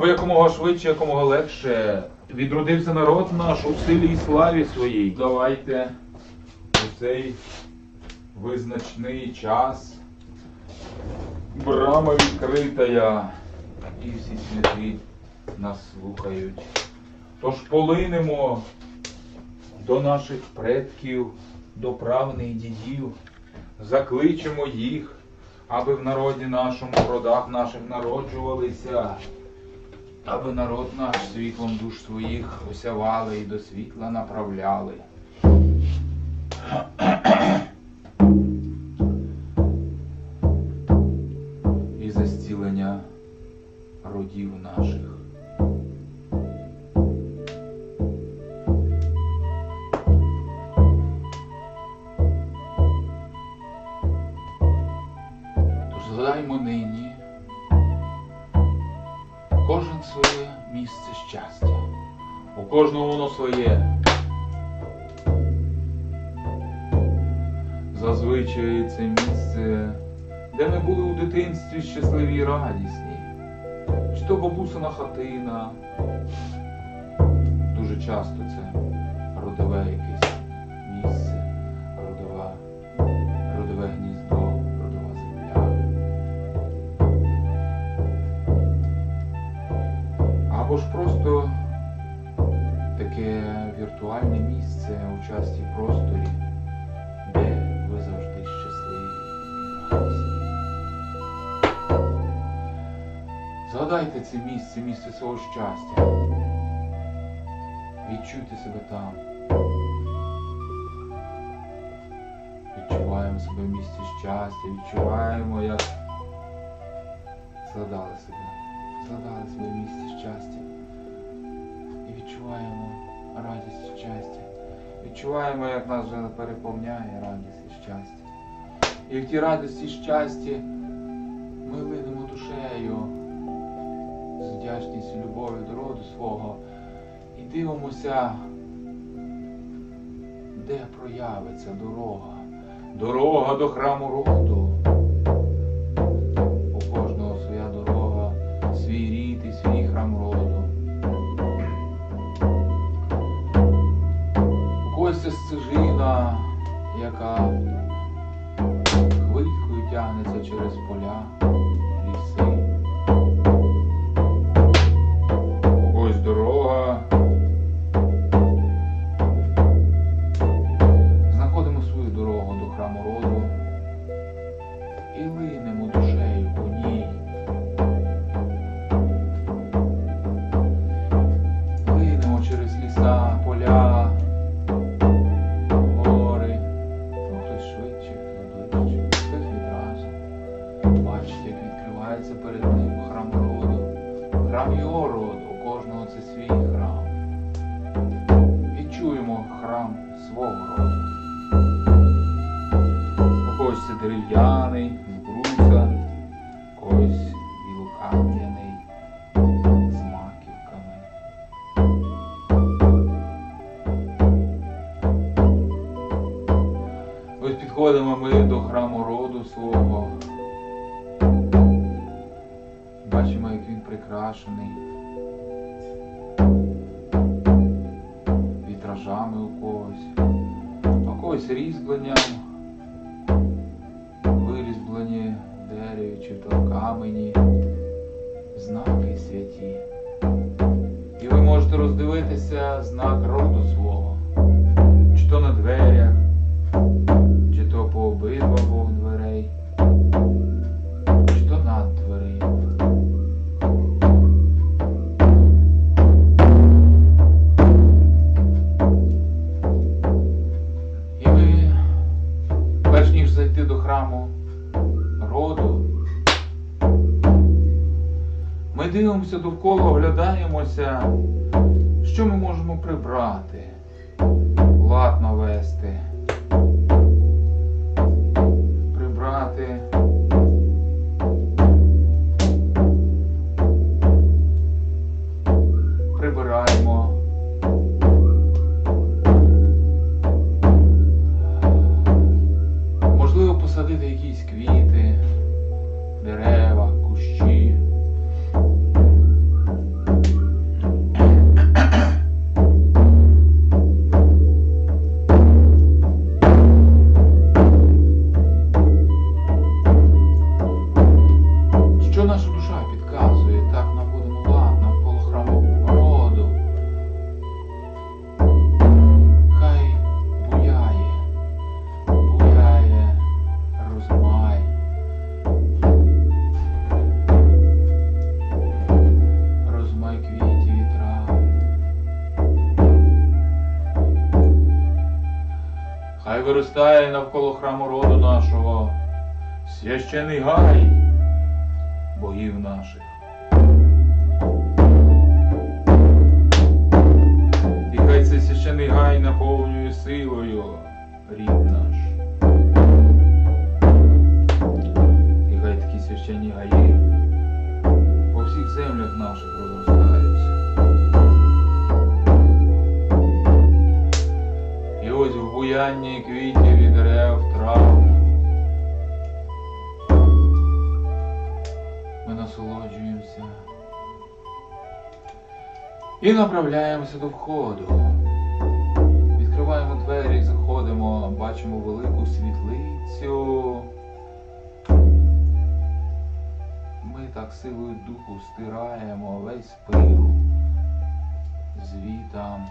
аби якомога швидше, якомога легше відродився народ наш у силі і славі своїй. Давайте у цей визначний час. Брама відкритая, і всі святі нас слухають. Тож полинемо до наших предків, до правних дідів, закличемо їх, аби в народі нашому, в родах наших народжувалися, аби народ наш світлом душ своїх осявали і до світла направляли. І за зцілення родів наших. У кожного воно своє. Зазвичай це місце, де ми були у дитинстві щасливі і радісні. Чи то бабусина хатина. Дуже часто це родове якесь віртуальне місце у часті просторі, де ви завжди щасливі і радісні. Згадайте це місце, місце свого щастя. Відчуйте себе там. Відчуваємо себе в місці щастя, відчуваємо, як згадали себе, згадали себе в місці щастя. І відчуваємо радість щастя. Відчуваємо, як нас вже переповняє радість і щастя. І в тій радості і щасті ми линемо душею з вдячністю любов'ю до роду свого і дивимося, де проявиться дорога. Дорога до храму роду. Яка хвилькою тягнеться через поля, прикрашений. Вітражами у когось, у когось різьбленням, вирізблені дереві чи то камені, знаки святі. І ви можете роздивитися знак роду свого, чи то на дверях, дивимося довкола, оглядаємося, що ми можемо прибрати, лад навести, прибрати. Виростає навколо храму роду нашого священий гай богів наших. І хай цей священий гай наповнює силою рід наш. І хай такі священні гаї по всіх землях наших розростаються. В квітів і дерев, трав. Ми насолоджуємося і направляємося до входу. Відкриваємо двері, заходимо, бачимо велику світлицю. Ми так силою духу стираємо весь пил звітам,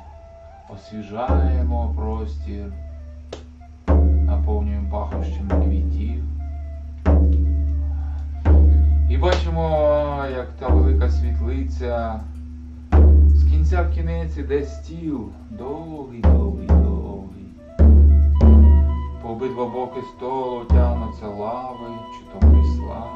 освіжаємо простір, наповнюємо пахощами квітів. І бачимо, як та велика світлиця з кінця в кінець іде стіл довгий, довгий, довгий. По обидва боки столу тягнуться лави чи то крісла.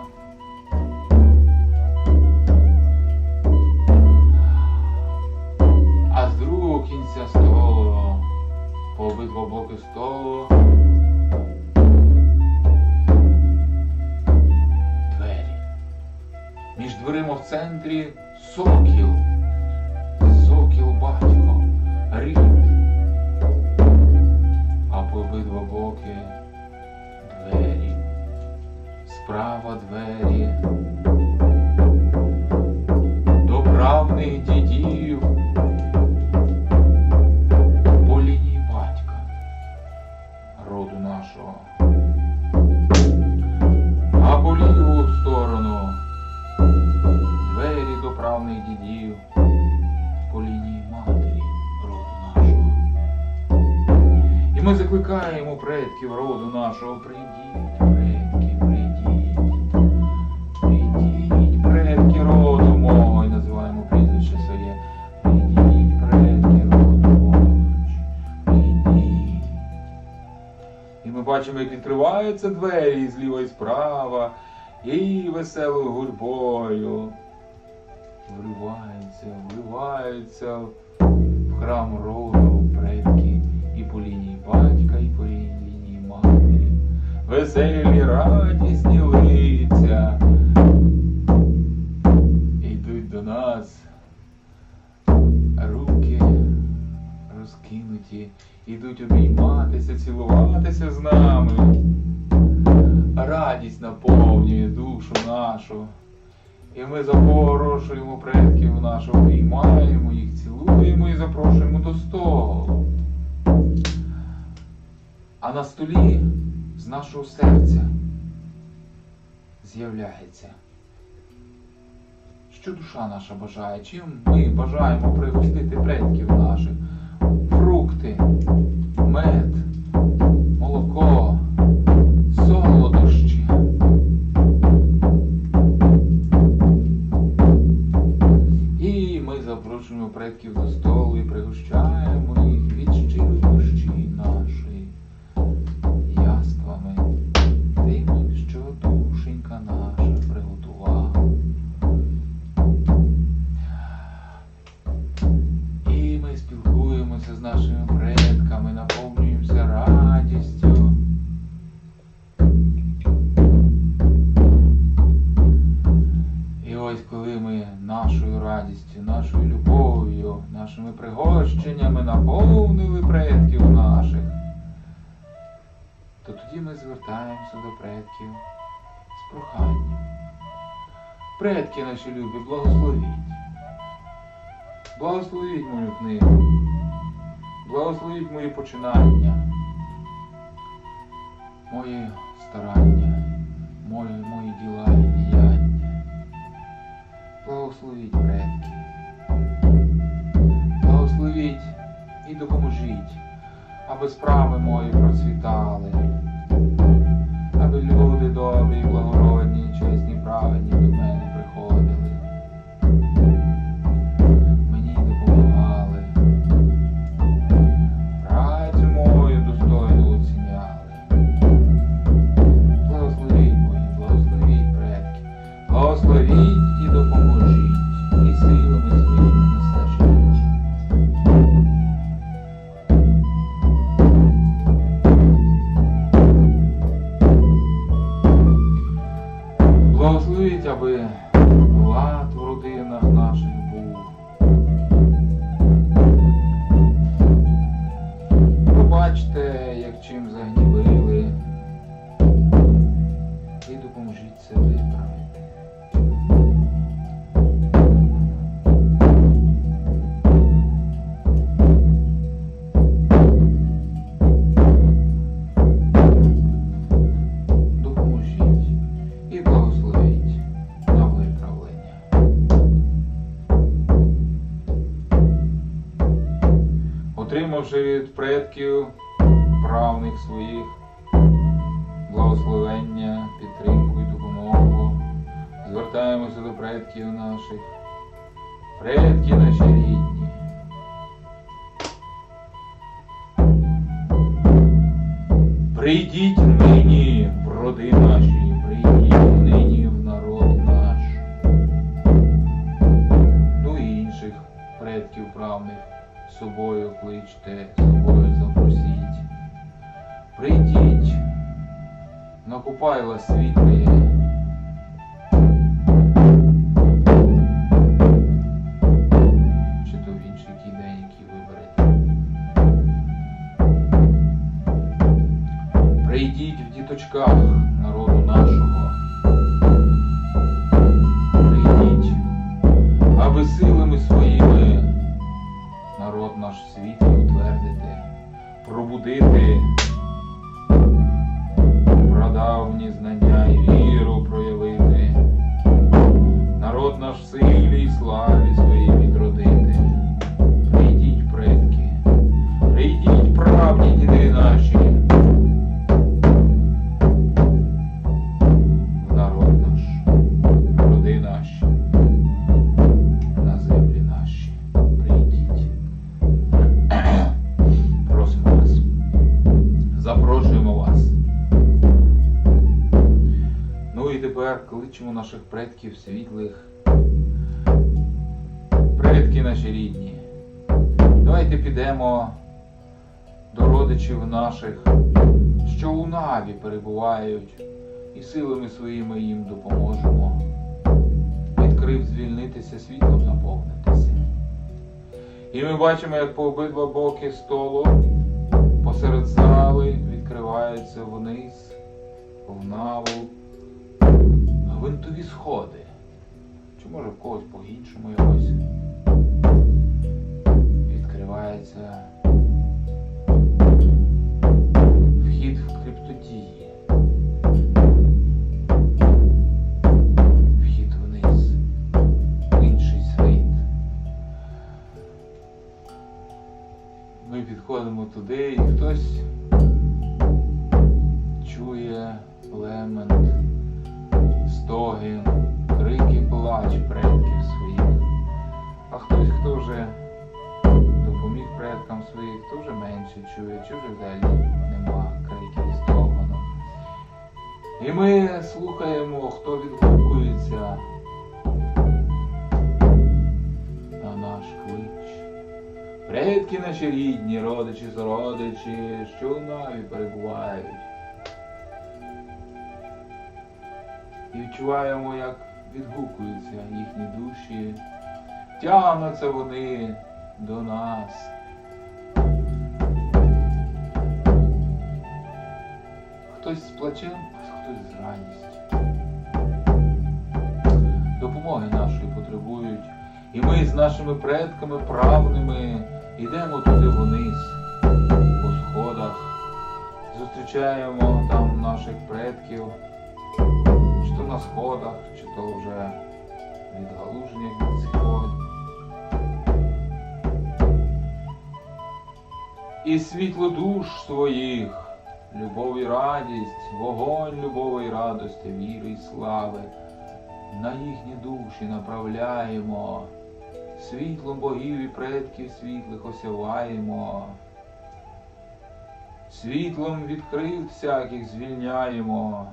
А з другого кінця столу, по обидва боки столу, Між дверима в центрі сокіл. Сокіл батько, рід. А по обидва боки двері. Справа двері. Бачимо, як відкриваються двері зліва і справа, і веселою гурьбою вриваються, вриваються в храм роду предки і по лінії батька, і по лінії матері. Веселі, радісні лиця. Йдуть до нас руки розкинуті, ідуть обійматися, цілуватися з нами. Радість наповнює душу нашу. І ми запрошуємо предків наших, обіймаємо їх, цілуємо і запрошуємо до столу. А на столі з нашого серця з'являється, що душа наша бажає, чим ми бажаємо пригостити предків наших. Фрукти, мед, молоко, солодощі. І ми запрошуємо предків до столу і пригощаємо предків наших, то тоді ми звертаємося до предків з проханням. Предки наші любі, благословіть. Благословіть мою книгу. Благословіть мої починання, мої старання, мої, мої діла і діяння. Благословіть предки. Благословіть і допоможіть, аби справи мої процвітали, аби люди добрі, і благородні, Отримавши від предків правних своїх благословення, підтримку і допомогу, звертаємося до предків наших, предки наші рідні. Прийдіть нині в роди наші, прийдіть нині в народ наш. Ну і інших предків правних собою кличте, собою запросіть. Прийдіть, накупайла світлі. Наших предків світлих. Предки наші рідні. Давайте підемо до родичів наших, що у Наві перебувають і силами своїми їм допоможемо. Відкрив звільнитися, світлом наповнитися. І ми бачимо, як по обидва боки столу посеред зали відкриваються вниз, в наву, гвинтові сходи. Чи може в когось по-іншому якось відкривається вхід в криптодії. Наш клич. Предки наші рідні, родичі, сородичі, що в наві перебувають. І відчуваємо, як відгукуються їхні душі, тягнуться вони до нас. Хтось з плачем, хтось з радістю. Допомоги потребують. І ми з нашими предками правними йдемо туди вниз, по сходах, зустрічаємо там наших предків, чи то на сходах, чи то вже відгалуження від сход. І світло душ своїх, любов і радість, вогонь любові і радості, віри і слави на їхні душі направляємо, світлом богів і предків світлих осяваємо, світлом відкрив всяких звільняємо.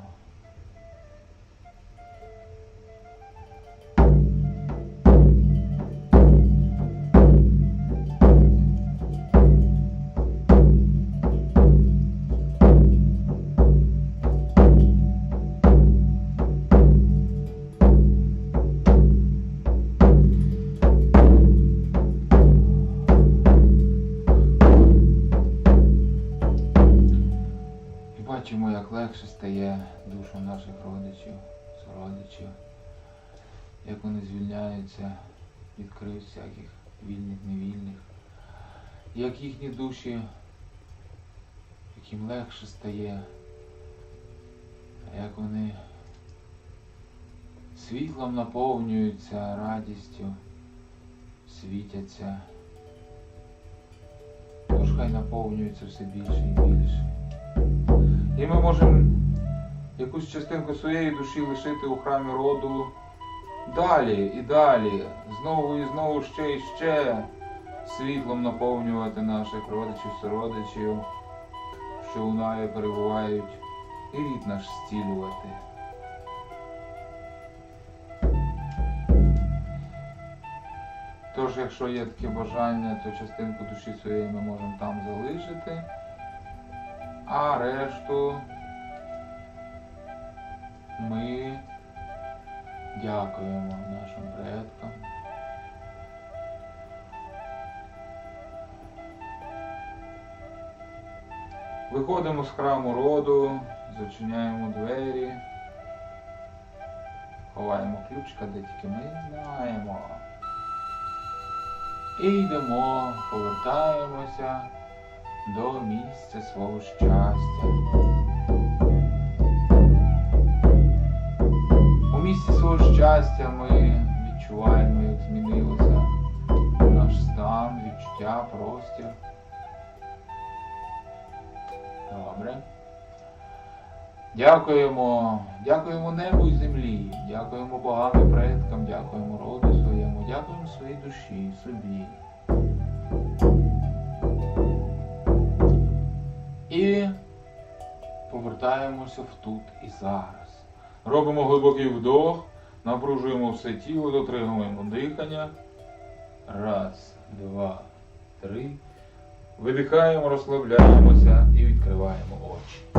Бачимо, як легше стає душам наших родичів, сородичів, як вони звільняються від криз всяких вільних, невільних, як їхні душі, яким легше стає, як вони світлом наповнюються, радістю, світяться. Тож хай наповнюються все більше і більше. І ми можемо якусь частинку своєї душі лишити у храмі роду далі і далі, знову і знову ще і ще світлом наповнювати наших родичів, сородичів, що у наї перебувають, і рід наш зцілювати. Тож, якщо є таке бажання, то частинку душі своєї ми можемо там залишити, а решту ми дякуємо нашим предкам. Виходимо з храму роду, зачиняємо двері, ховаємо ключка, де тільки ми знаємо. І йдемо, повертаємося до місця свого щастя. У місці свого щастя ми відчуваємо, як змінилося наш стан, відчуття, простір. Добре. Дякуємо, дякуємо небу і землі, дякуємо богам і предкам, дякуємо роду своєму, дякуємо своїй душі, собі. Повертаємося в тут і зараз. Робимо глибокий вдох, напружуємо все тіло, дотримуємо дихання. Раз, два, три. Видихаємо, розслабляємося і відкриваємо очі.